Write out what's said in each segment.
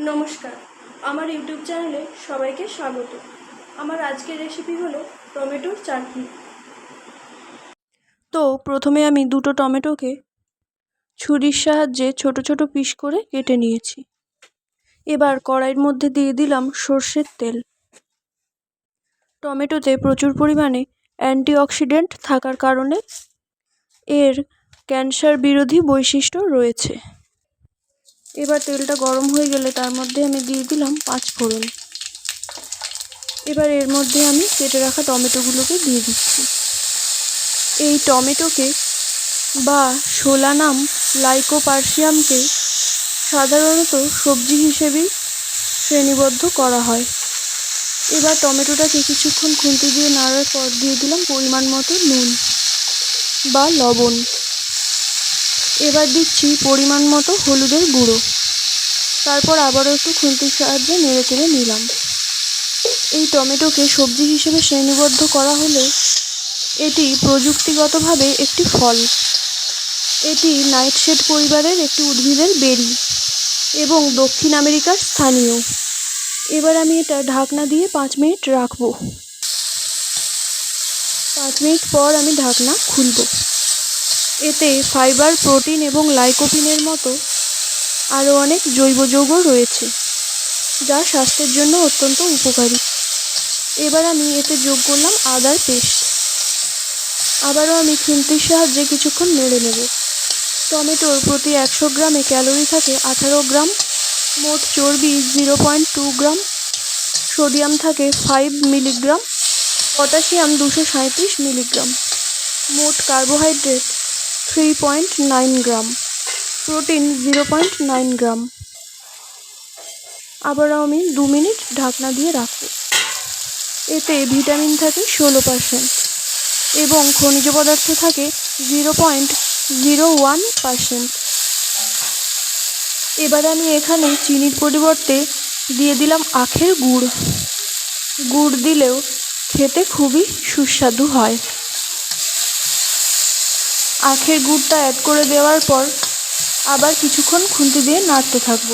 নমস্কার। আমার ইউটিউব চ্যানেলে সবাইকে স্বাগত। আমার আজকের রেসিপি হলো টমেটোর চাটনি। তো প্রথমে আমি দুটো টমেটোকে ছুরির সাহায্যে ছোট ছোট পিস করে কেটে নিয়েছি। এবার কড়াইয়ের মধ্যে দিয়ে দিলাম সর্ষের তেল। টমেটোতে প্রচুর পরিমাণে অ্যান্টিঅক্সিডেন্ট থাকার কারণে এর ক্যান্সার বিরোধী বৈশিষ্ট্য রয়েছে। এবার তেলটা গরম হয়ে গেলে তার মধ্যে আমি দিয়ে দিলাম পাঁচ ফোড়ন। এবার এর মধ্যে আমি কেটে রাখা টমেটোগুলোকে দিয়ে দিচ্ছি। এই টমেটোকে বা সোলানাম লাইকোপার্সিয়ামকে সাধারণত সবজি হিসেবেই শ্রেণীবদ্ধ করা হয়। এবার টমেটোটাকে কিছুক্ষণ খুন্তি দিয়ে নাড়ার পর দিয়ে দিলাম পরিমাণ মতো নুন বা লবণ। এবার দিচ্ছি পরিমাণ মতো হলুদের গুঁড়ো। তারপর আবারও একটু খুন্তির সাহায্যে নেড়ে চেড়ে নিলাম। এই টমেটোকে সবজি হিসেবে শ্রেণীবদ্ধ করা হলে এটি প্রযুক্তিগতভাবে একটি ফল। এটি নাইটশেড পরিবারের একটি উদ্ভিদের বেরি এবং দক্ষিণ আমেরিকার স্থানীয়। এবার আমি এটা ঢাকনা দিয়ে পাঁচ মিনিট রাখব। পাঁচ মিনিট পর আমি ঢাকনা খুলব। এতে ফাইবার, প্রোটিন এবং লাইকোপিনের মতো আরও অনেক জৈব যৌগ রয়েছে, যা স্বাস্থ্যের জন্য অত্যন্ত উপকারী। এবার আমি এতে যোগ করলাম আদার পেস্ট। আবারও আমি খুন্তির সাহায্যে কিছুক্ষণ নেড়ে নেব। টমেটোর প্রতি একশো গ্রামে ক্যালোরি থাকে আঠারো গ্রাম, মোট চর্বি zero point two gram, sodium থাকে ফাইভ মিলিগ্রাম, পটাশিয়াম দুশো সাঁইত্রিশ মিলিগ্রাম, মোট carbohydrate three point nine gram protein zero point nine gram আবারও আমি দু মিনিট ঢাকনা দিয়ে রাখব। এতে ভিটামিন থাকে ষোলো পার্সেন্ট এবং খনিজ পদার্থ থাকে zero point zero one percent এবার আমি এখানে চিনির পরিবর্তে দিয়ে দিলাম আখের গুড়। গুড় দিলেও খেতে খুবই সুস্বাদু হয়। আখের গুড়টা অ্যাড করে দেওয়ার পর আবার কিছুক্ষণ খুন্তি দিয়ে নাড়তে থাকব।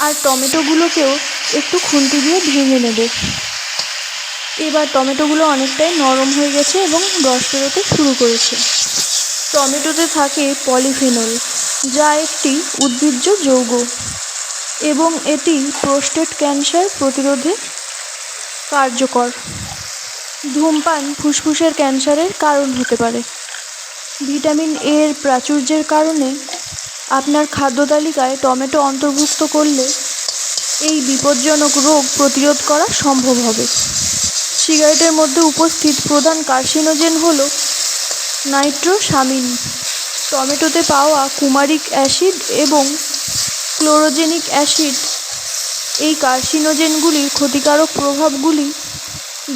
আর টমেটোগুলোকেও একটু খুন্তি দিয়ে ভেঙে নেব। এবার টমেটোগুলো অনেকটাই নরম হয়ে গেছে এবং রস বেরোতে শুরু করেছে। টমেটোতে থাকে পলিফেনল, যা একটি উদ্ভিজ্জ যৌগ এবং এটি প্রোস্টেট ক্যান্সার প্রতিরোধে কার্যকর। ধূমপান ফুসফুসের ক্যান্সারের কারণ হতে পারে। ভিটামিন এর প্রাচুর্যের কারণে আপনার খাদ্য তালিকায় টমেটো অন্তর্ভুক্ত করলে এই বিপজ্জনক রোগ প্রতিরোধ করা সম্ভব হবে। সিগারেটের মধ্যে উপস্থিত প্রধান কার্সিনোজেন হল নাইট্রোসামিন। টমেটোতে পাওয়া কুমারিক অ্যাসিড এবং ক্লোরোজেনিক অ্যাসিড, এই কার্সিনোজেনগুলির ক্ষতিকারক প্রভাবগুলি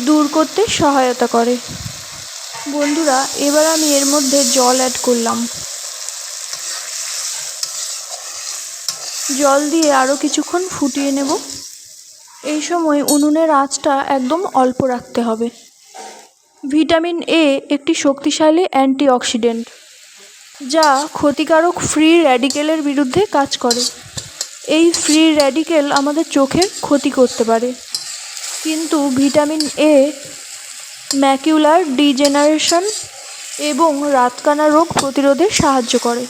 দূর করতে সহায়তা করে। বন্ধুরা, এবার আমি এর মধ্যে জল অ্যাড করলাম। জল দিয়ে আরও কিছুক্ষণ ফুটিয়ে নেব। এই সময় উনুনের আঁচটা একদম অল্প রাখতে হবে। ভিটামিন এ একটি শক্তিশালী অ্যান্টিঅক্সিডেন্ট, যা ক্ষতিকারক ফ্রি র্যাডিকেলের বিরুদ্ধে কাজ করে। এই ফ্রি র্যাডিকেল আমাদের চোখের ক্ষতি করতে পারে। কিন্তু ভিটামিন এ ম্যাকিউলার ডিজেনারেশন এবং রাতকানা রোগ প্রতিরোধে সাহায্য করে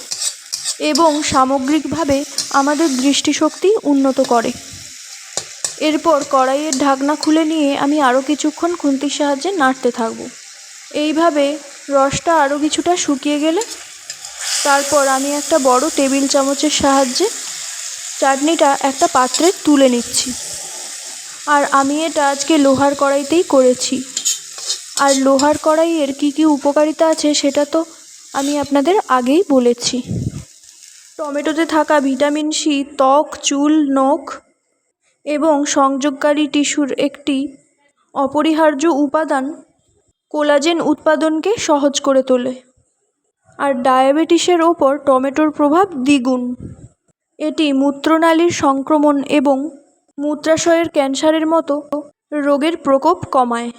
এবং সামগ্রিকভাবে আমাদের দৃষ্টিশক্তি উন্নত করে। এরপর কড়াইয়ের ঢাকনা খুলে নিয়ে আমি আরও কিছুক্ষণ খুন্তির সাহায্যে নাড়তে থাকব। এইভাবে রসটা আরও কিছুটা শুকিয়ে গেলে তারপর আমি একটা বড় টেবিল চামচের সাহায্যে চাটনিটা একটা পাত্রে তুলে নিচ্ছি। আর আমি এটা আজকে লোহার কড়াইতেই করেছি। আর লোহার কড়াইয়ের কী কী উপকারিতা আছে সেটা তো আমি আপনাদের আগেই বলেছি। টমেটোতে থাকা ভিটামিন সি, ত্বক, চুল, নখ এবং সংযোগকারী টিস্যুর একটি অপরিহার্য উপাদান কোলাজেন উৎপাদনকে সহজ করে তোলে। আর ডায়াবেটিসের ওপর টমেটোর প্রভাব দ্বিগুণ। এটি মূত্রনালীর সংক্রমণ এবং মূত্রাশয়ের ক্যান্সারের মতো রোগের প্রকোপ কমায়।